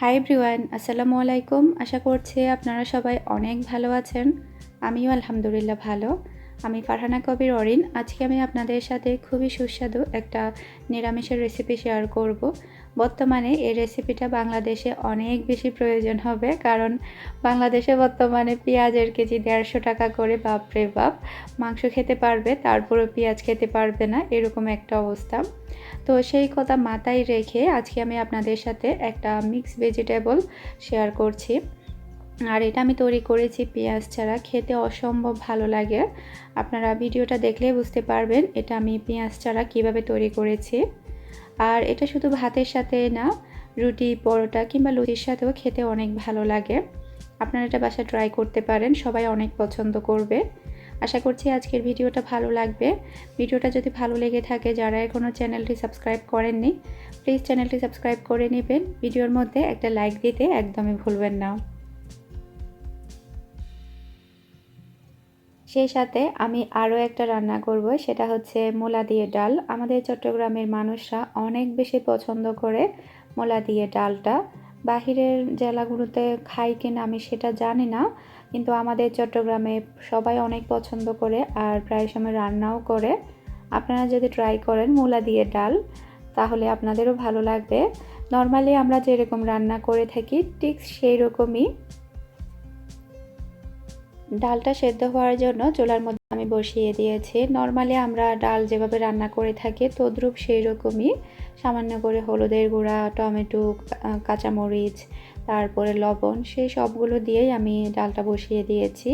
High ব্রিওয়ান আসসালামু আলাইকুম। আশা করছি আপনারা সবাই অনেক ভালো আছেন। আমিও আলহামদুলিল্লাহ ভালো। আমি ফারহানা কবির অরিন। আজকে আমি আপনাদের সাথে খুবই সুস্বাদু একটা নিরামিষের রেসিপি শেয়ার করব। বর্তমানে এই রেসিপিটা বাংলাদেশে অনেক বেশি প্রয়োজন হবে, কারণ বাংলাদেশে বর্তমানে পেঁয়াজের কেজি দেড়শো টাকা করে, বাপরে বাপ! মাংস খেতে পারবে তারপরে পেঁয়াজ খেতে পারবে না, এরকম একটা অবস্থা। তো সেই কথা মাথায় রেখে আজকে আমি আপনাদের সাথে একটা মিক্স ভেজিটেবল শেয়ার করছি। আর এটা আমি তৈরি করেছি পেঁয়াজ ছাড়া, খেতে অসম্ভব ভালো লাগে। আপনারা ভিডিওটা দেখলে বুঝতে পারবেন এটা আমি পেঁয়াজ ছাড়া কীভাবে তৈরি করেছি। আর এটা শুধু ভাতের সাথে না, রুটি, পরোটা কিংবা লুচির সাথেও খেতে অনেক ভালো লাগে। আপনারা এটা বাসা ট্রাই করতে পারেন, সবাই অনেক পছন্দ করবে। আশা করছি আজকের ভিডিওটা ভালো লাগবে। ভিডিওটা যদি ভালো লেগে থাকে, যারা এখনও চ্যানেলটি সাবস্ক্রাইব করেননি প্লিজ চ্যানেলটি সাবস্ক্রাইব করে নেবেন। ভিডিওর মধ্যে একটা লাইক দিতে একদমই ভুলবেন না। সেই সাথে আমি আরও একটা রান্না করব, সেটা হচ্ছে মোলা দিয়ে ডাল। আমাদের চট্টগ্রামের মানুষরা অনেক বেশি পছন্দ করে মোলা দিয়ে ডালটা। বাহিরের জেলাগুলোতে খাই কিনা আমি সেটা জানি না কিন্তু আমাদের চট্টগ্রামে সবাই অনেক পছন্দ করে আর প্রায় সময় রান্নাও করে। আপনারা যদি ট্রাই করেন মূলা দিয়ে ডাল, তাহলে আপনাদেরও ভালো লাগবে। নর্মালি আমরা যেরকম রান্না করে থাকি, ঠিক সেই রকমই ডালটা সেদ্ধ হওয়ার জন্য চুলার মধ্যে আমি বসিয়ে দিয়েছি। নর্মালি আমরা ডাল যেভাবে রান্না করে থাকি, তদ্রুপ সেই রকমই সামান্য করে হলুদের গুঁড়া, টমেটো কাঁচামরিচ তারপরে লবণ, সেই সবগুলো দিয়েই আমি ডালটা বসিয়ে দিয়েছি।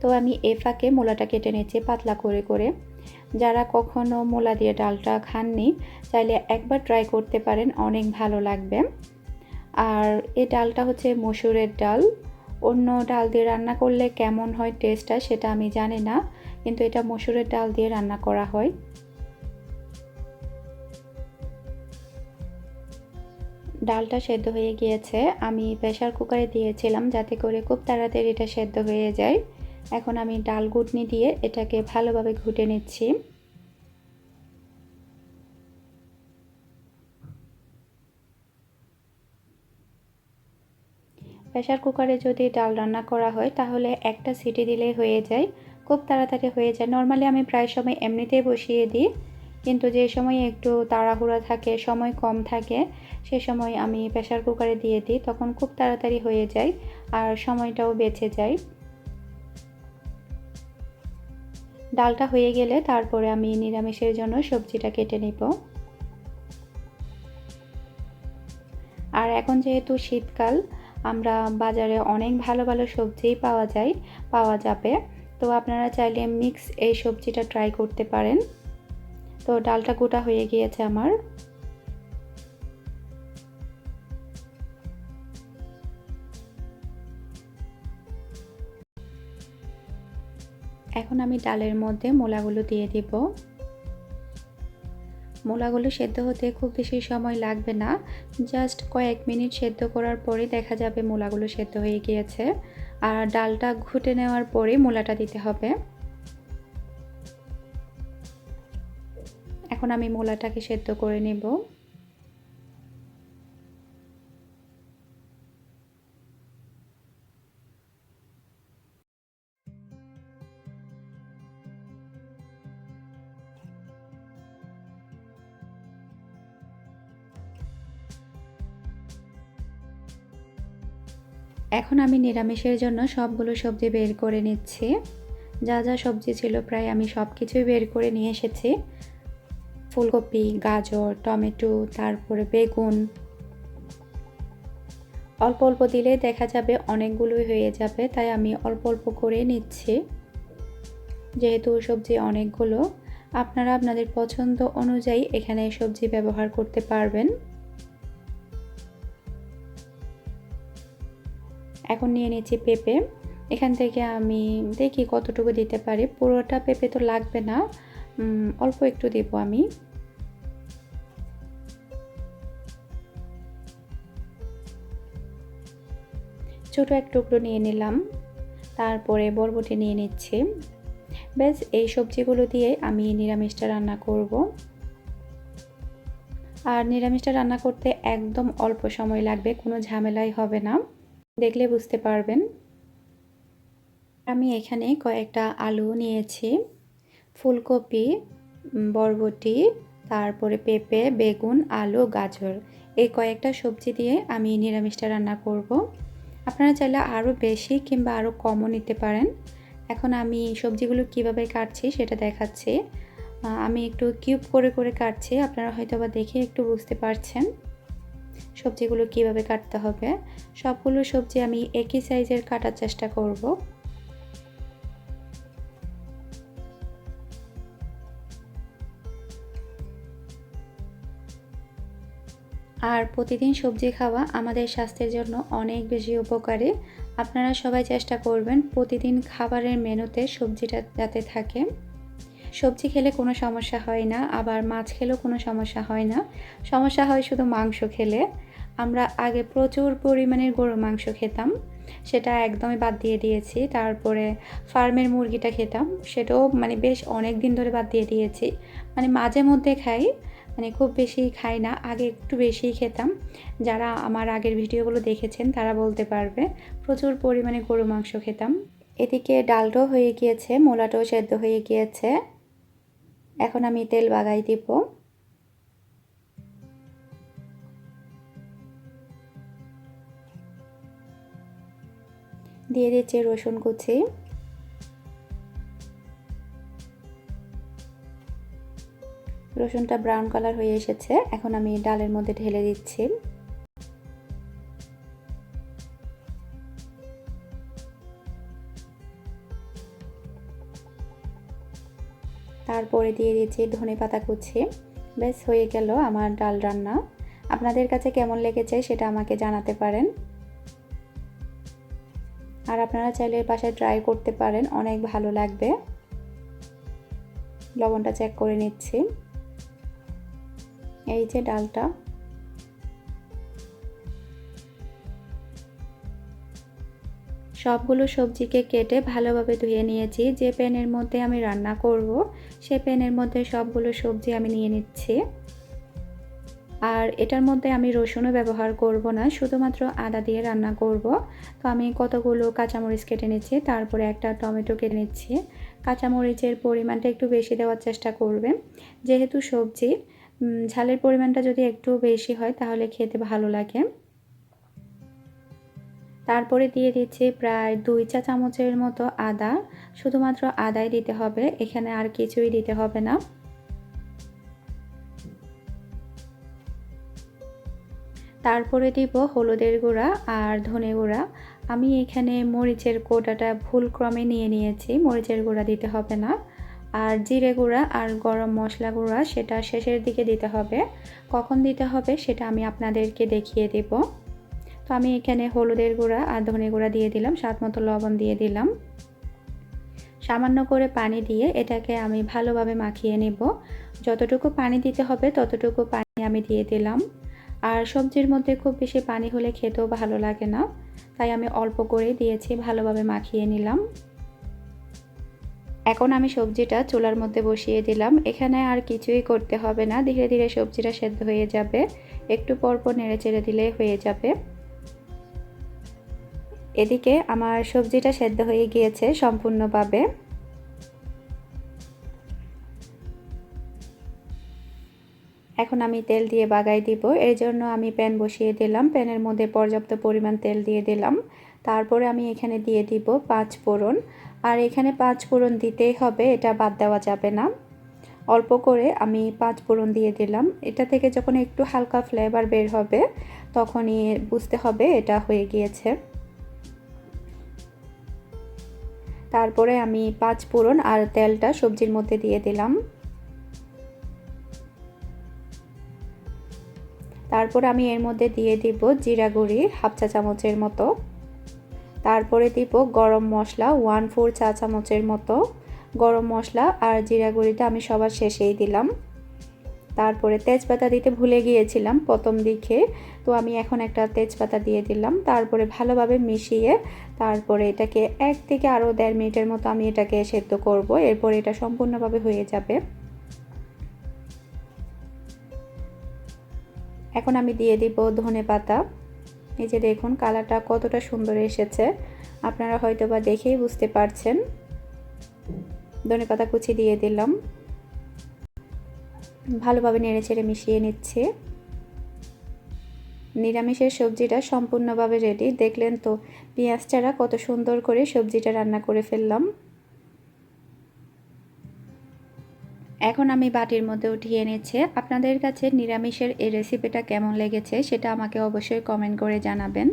তো আমি এ ফাঁকে মূলাটা কেটে নিয়েছি পাতলা করে করে। যারা কখনো মূলা দিয়ে ডালটা খাননি, চাইলে একবার ট্রাই করতে পারেন, অনেক ভালো লাগবে। আর এই ডালটা হচ্ছে মসুরের ডাল। অন্য ডাল দিয়ে রান্না করলে কেমন হয় টেস্টটা সেটা আমি জানি না, কিন্তু এটা মসুরের ডাল দিয়ে রান্না করা হয়। ডালটা সেদ্ধ হয়ে গিয়েছে, আমি প্রেশার কুকারে দিয়েছিলাম যাতে করে খুব তাড়াতাড়ি এটা সেদ্ধ হয়ে যায়। এখন আমি ডাল গুটনি দিয়ে এটাকে ভালোভাবে ঘুটে নিচ্ছি। প্রেশার কুকারে যদি ডাল রান্না করা হয়, তাহলে একটা সিটি দিলেই হয়ে যায়। খুব তাড়াতাড়ি হয়ে যায়। নর্মালি আমি প্রায় সময় এমনিতেই বসিয়ে দিই। কিন্তু যে সময় একটু তাড়াহুড়া থাকে, সময় কম থাকে, সে সময় আমি প্রেশার কুকারে দিয়ে দিই, তখন খুব তাড়াতাড়ি হয়ে যায় আর সময়টাও বেঁচে যায়। ডালটা হয়ে গেলে তারপরে আমি নিরামিষের জন্য সবজিটা কেটে নিব। আর এখন যেহেতু শীতকাল, আমরা বাজারে অনেক ভালো ভালো সবজিই পাওয়া যায়, পাওয়া যাবে। তো আপনারা চাইলে মিক্স এই সবজিটা ট্রাই করতে পারেন। তো ডালটা গোটা হয়ে গিয়েছে আমার। এখন আমি ডালের মধ্যে মোলাগুলো দিয়ে দিব। মূলাগুলো সেদ্ধ হতে খুব বেশি সময় লাগবে না। জাস্ট কয়েক মিনিট সেদ্ধ করার পরে দেখা যাবে মূলাগুলো সেদ্ধ হয়ে গিয়েছে। আর ডালটা ঘুটে নেওয়ার পরে মূলাটা দিতে হবে। এখন আমি মূলাটাকে সেদ্ধ করে নেব। এখন আমি নিরামিষের জন্য সবগুলো সবজি বের করে নিচ্ছি। যা যা সবজি ছিল প্রায় আমি সব কিছুই বের করে নিয়ে এসেছি। ফুলকপি, গাজর, টমেটো, তারপরে বেগুন। অল্প অল্প দিলে দেখা যাবে অনেকগুলোই হয়ে যাবে, তাই আমি অল্প অল্প করে নিচ্ছি। যেহেতু সবজি অনেকগুলো, আপনারা আপনাদের পছন্দ অনুযায়ী এখানে সবজি ব্যবহার করতে পারবেন। এখন নিয়ে নিচ্ছি পেঁপে। এখান থেকে আমি দেখি কতটুকু দিতে পারি। পুরোটা পেঁপে তো লাগবে না। অল্প একটু দেবো আমি। ছোটো এক টুকরো নিয়ে নিলাম, তারপরে বরবটি নিয়ে নিচ্ছি। ব্যাস, এই সবজিগুলো দিয়ে আমি নিরামিষটা রান্না করব। আর নিরামিষটা রান্না করতে একদম অল্প সময় লাগবে, কোনো ঝামেলাই হবে না। দেখলে বুঝতে পারবেন। আমি এখানে কয়েকটা আলু নিয়েছি। ফুলকপি বরবটি, তারপরে পেঁপে, বেগুন, আলু, গাজর। এই কয়েকটা সবজি দিয়ে আমি নিরামিষটা রান্না করব। আপনারা চাইলে আরও বেশি কিংবা আরও কমও নিতে পারেন। এখন আমি সবজিগুলো কীভাবে কাটছি সেটা দেখাচ্ছি। আমি একটু কিউব করে করে কাটছি, আপনারা হয়তো বা দেখে একটু বুঝতে পারছেন সবজিগুলো কীভাবে কাটতে হবে। সবগুলো সবজি আমি একই সাইজের কাটার চেষ্টা করব। আর প্রতিদিন সবজি খাওয়া আমাদের স্বাস্থ্যের জন্য অনেক বেশি উপকারী। আপনারা সবাই চেষ্টা করবেন প্রতিদিন খাবারের মেনুতে সবজিটা যাতে থাকে। সবজি খেলে কোনো সমস্যা হয় না, আবার মাছ খেলেও কোনো সমস্যা হয় না। সমস্যা হয় শুধু মাংস খেলে। আমরা আগে প্রচুর পরিমাণের গরু মাংস খেতাম, সেটা একদমই বাদ দিয়ে দিয়েছি। তারপরে ফার্মের মুরগিটা খেতাম, সেটাও মানে বেশ অনেক দিন ধরে বাদ দিয়ে দিয়েছি। মানে মাঝে মধ্যে খাই মানে খুব বেশি খাই না, আগে একটু বেশিই খেতাম। যারা আমার আগের ভিডিওগুলো দেখেছেন তারা বলতে পারবে, প্রচুর পরিমাণে গরু মাংস খেতাম। এদিকে ডালটাও হয়ে গিয়েছে, মোলাটাও সেদ্ধ হয়ে গিয়েছে। এখন আমি তেল বাগাই দিব। দিয়ে দিচ্ছি রসুন কুচি। রসুনটা ব্রাউন কালার হয়ে এসেছে। এখন আমি ডালের মধ্যে ঢেলে দিচ্ছি। তারপরে দিয়ে দিয়েছি ধনে পাতা কুচি। বেশ, হয়ে গেল আমার ডাল রান্না। আপনাদের কাছে কেমন লেগেছে সেটা আমাকে জানাতে পারেন। আর আপনারা চাইলে বাসায় ট্রাই করতে পারেন, অনেক ভালো লাগবে। লবণটা চেক করে নিচ্ছি। এই যে ডালটা। সবগুলো সবজিকে কেটে ভালোভাবে ধুয়ে নিয়েছি। যে প্যানের মধ্যে আমি রান্না করব, সে প্যানের মধ্যে সবগুলো সবজি আমি নিয়ে নিচ্ছি। আর এটার মধ্যে আমি রসুনও ব্যবহার করব না, শুধুমাত্র আদা দিয়ে রান্না করব। তো আমি কতগুলো কাঁচামরিচ কেটে নিচ্ছি, তারপরে একটা টমেটো কেটে নিচ্ছি। কাঁচামরিচের পরিমাণটা একটু বেশি দেওয়ার চেষ্টা করবেন। যেহেতু সবজি ঝালের পরিমাণটা যদি একটু বেশি হয়, তাহলে খেতে ভালো লাগে। তারপরে দিয়ে দিচ্ছি প্রায় দুই চা চামচের মতো আদা। শুধুমাত্র আদাই দিতে হবে, এখানে আর কিছুই দিতে হবে না। তারপরে দিব হলুদের গুঁড়া আর ধনে গুঁড়া। আমি এখানে মরিচের কোটাটা ভুলক্রমে নিয়ে নিয়েছি, মরিচের গুঁড়া দিতে হবে না। আর জিরে গুঁড়া আর গরম মশলা গুঁড়া সেটা শেষের দিকে দিতে হবে। কখন দিতে হবে সেটা আমি আপনাদেরকে দেখিয়ে দেব। তো আমি এখানে হলুদের গুঁড়া আর ধনে গুঁড়া দিয়ে দিলাম, স্বাদ মতো লবণ দিয়ে দিলাম। সামান্য করে পানি দিয়ে এটাকে আমি ভালোভাবে মাখিয়ে নেব। যতটুকু পানি দিতে হবে ততটুকু পানি আমি দিয়ে দিলাম। আর সবজির মধ্যে খুব বেশি পানি হলে খেতেও ভালো লাগে না, তাই আমি অল্প করে দিয়েছি, ভালোভাবে মাখিয়ে নিলাম। এখন আমি সবজিটা চুলার মধ্যে বসিয়ে দিলাম। এখানে আর কিছুই করতে হবে না। ধীরে ধীরে সবজিটা সেদ্ধ হয়ে যাবে। একটু পরপর নেড়ে চেড়ে দিলে হয়ে যাবে। এদিকে আমার সবজিটা সেদ্ধ হয়ে গিয়েছে সম্পূর্ণভাবে। এখন আমি তেল দিয়ে বাগাই দিব। এর জন্য আমি প্যান বসিয়ে দিলাম। প্যানের মধ্যে পর্যাপ্ত পরিমাণ তেল দিয়ে দিলাম। তারপরে আমি এখানে দিয়ে দিব পাঁচ ফোড়ন। আর এখানে পাঁচ ফোড়ন দিতেই হবে, এটা বাদ দেওয়া যাবে না। অল্প করে আমি পাঁচ ফোড়ন দিয়ে দিলাম। এটা থেকে যখন একটু হালকা ফ্লেভার বের হবে, তখনই বুঝতে হবে এটা হয়ে গিয়েছে। তারপরে আমি পাঁচ ফোড়ন আর তেলটা সবজির মধ্যে দিয়ে দিলাম। তারপর আমি এর মধ্যে দিয়ে দিব জিরা গুঁড়ি, হাফ চা চামচের মতো। তারপরে দিব গরম মশলা ওয়ান ফোর চা চামচের মতো। গরম মশলা আর জিরা গুঁড়িটা আমি সবার শেষেই দিলাম। তারপরে তেজপাতা দিতে ভুলে গিয়েছিলাম প্রথম দিকে, তো আমি এখন একটা তেজপাতা দিয়ে দিলাম। তারপরে ভালোভাবে মিশিয়ে তারপরে এটাকে এক থেকে আরও দেড় মিনিটের মতো আমি এটাকে সেদ্ধ করব, এরপর এটা সম্পূর্ণভাবে হয়ে যাবে। এখন আমি দিয়ে দিব ধনে পাতা। এই যে দেখুন, কালারটা কতটা সুন্দর এসেছে। আপনারা হয়তো বা দেখেই বুঝতে পারছেন। ধনে পাতা কুচি দিয়ে দিলাম। ভালোভাবে নেড়ে চেড়ে মিশিয়ে নিচ্ছে। নিরামিষের সবজিটা সম্পূর্ণভাবে রেডি দেখলেন তো, পেঁয়াজ কত সুন্দর করে সবজিটা রান্না করে ফেললাম। এখন আমি বাটির মধ্যে উঠিয়ে নিচ্ছে আপনাদের কাছে নিরামিষের এই রেসিপিটা কেমন লেগেছে সেটা আমাকে অবশ্যই কমেন্ট করে জানাবেন।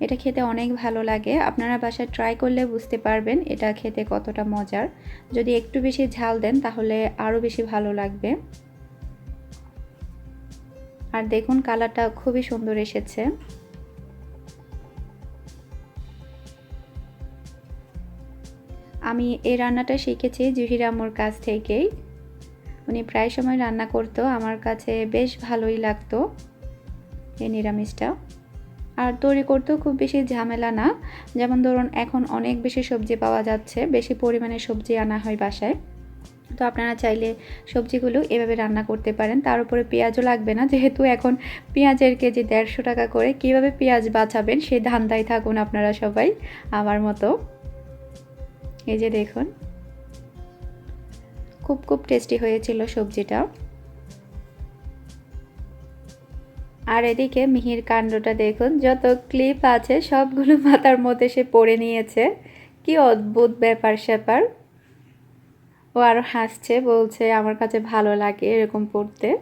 এটা খেতে অনেক ভালো লাগে। আপনারা বাসায় ট্রাই করলে বুঝতে পারবেন এটা খেতে কতটা মজার। যদি একটু বেশি ঝাল দেন তাহলে আরও বেশি ভালো লাগবে। আর দেখুন কালারটা খুবই সুন্দর এসেছে। আমি এই রান্নাটা শিখেছি জুহির আম্মুর কাছ থেকেই। উনি প্রায় সময় রান্না করতো, আমার কাছে বেশ ভালোই লাগতো এই নিরামিষটা। আর তৈরি করতেও খুব বেশি ঝামেলা না, যেমন ধরুন এখন অনেক বেশি সবজি পাওয়া যাচ্ছে, বেশি পরিমাণে সবজি আনা হয় বাসায়। তো আপনারা চাইলে সবজিগুলো এভাবে রান্না করতে পারেন, তার উপরে পেঁয়াজও লাগবে না, যেহেতু এখন পেঁয়াজের কেজি দেড়শো টাকা করে কীভাবে পেঁয়াজ বাঁচাবেন সেই ধান্দায় থাকুন আপনারা সবাই, আমার মতো। এই যে দেখুন, খুব খুব টেস্টি হয়েছিল সবজিটা। আর এদিকে মিহির কাণ্ডটা দেখুন, যত ক্লিপ আছে সবগুলো মাথার মধ্যে সে পড়ে নিয়েছে। কি অদ্ভুত ব্যাপার স্যাপার। ও আরও হাসছে, বলছে, আমার কাছে ভালো লাগে এরকম পড়তে।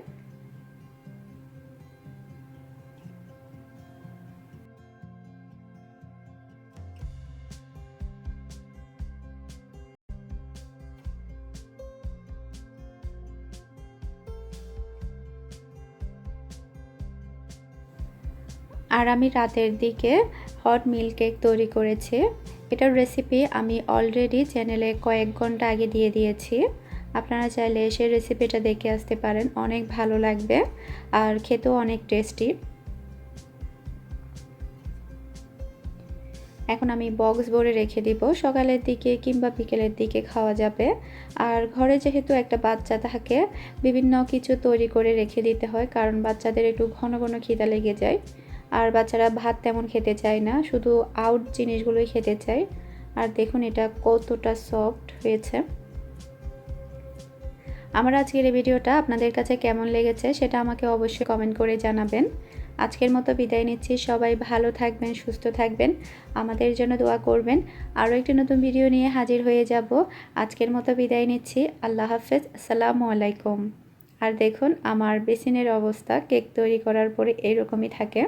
আর আমি রাতের দিকে হট মিল্ক কেক তৈরি করেছি। এটার রেসিপি আমি অলরেডি চ্যানেলে কয়েক ঘণ্টা আগে দিয়ে দিয়েছি। আপনারা চাইলে এসে রেসিপিটা দেখে আসতে পারেন, অনেক ভালো লাগবে আর খেতেও অনেক টেস্টি এখন আমি বক্স ভরে রেখে দিব। সকালের দিকে কিংবা বিকেলের দিকে খাওয়া যাবে। আর ঘরে যেহেতু একটা বাচ্চা থাকে, বিভিন্ন কিছু তৈরি করে রেখে দিতে হয়, কারণ বাচ্চাদের একটু ঘন ঘন খিদা লেগে যায়। আর বাচ্চারা ভাত তেমন খেতে চায় না, শুধু আউট জিনিসগুলোই খেতে চায়। আর দেখুন এটা কতটা সফট হয়েছে। আমার আজকের এই ভিডিওটা আপনাদের কাছে কেমন লেগেছে সেটা আমাকে অবশ্যই কমেন্ট করে জানাবেন। আজকের মতো বিদায় নিচ্ছি, সবাই ভালো থাকবেন, সুস্থ থাকবেন, আমাদের জন্য দোয়া করবেন। আরও একটি নতুন ভিডিও নিয়ে হাজির হয়ে যাব। আজকের মতো বিদায় নিচ্ছি, আল্লাহ হাফেজ, আসসালামু আলাইকুম। আর দেখুন আমার বেসিনের অবস্থা, কেক তৈরি করার পরে এরকমই থাকে।